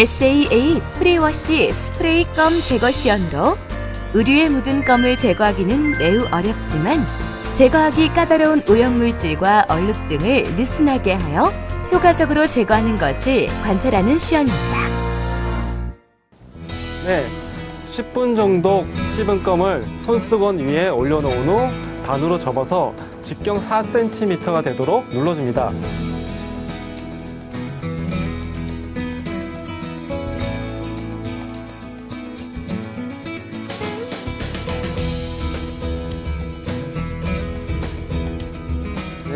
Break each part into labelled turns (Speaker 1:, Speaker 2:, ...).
Speaker 1: SA8 프리워시 스프레이 껌 제거 시연으로 의류에 묻은 껌을 제거하기는 매우 어렵지만 제거하기 까다로운 오염물질과 얼룩 등을 느슨하게 하여 효과적으로 제거하는 것을 관찰하는 시연입니다.
Speaker 2: 네, 10분 정도 씹은 껌을 손수건 위에 올려놓은 후 반으로 접어서 직경 4cm가 되도록 눌러줍니다.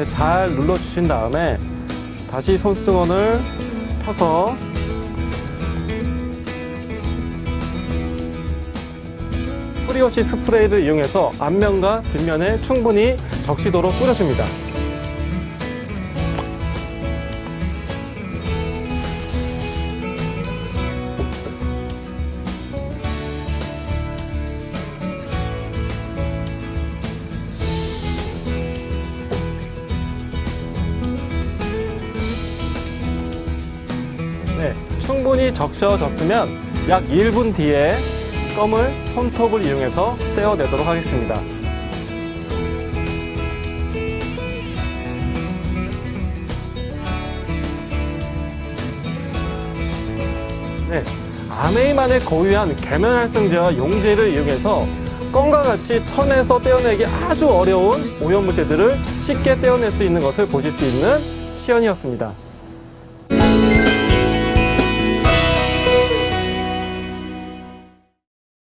Speaker 2: 잘 눌러주신 다음에 다시 손수건을 펴서 프리워시 스프레이를 이용해서 앞면과 뒷면에 충분히 적시도록 뿌려줍니다. 네, 충분히 적셔졌으면 약 1분 뒤에 껌을 손톱을 이용해서 떼어내도록 하겠습니다. 네, 아메이만의 고유한 계면활성제와 용제를 이용해서 껌과 같이 천에서 떼어내기 아주 어려운 오염물질들을 쉽게 떼어낼 수 있는 것을 보실 수 있는 시연이었습니다.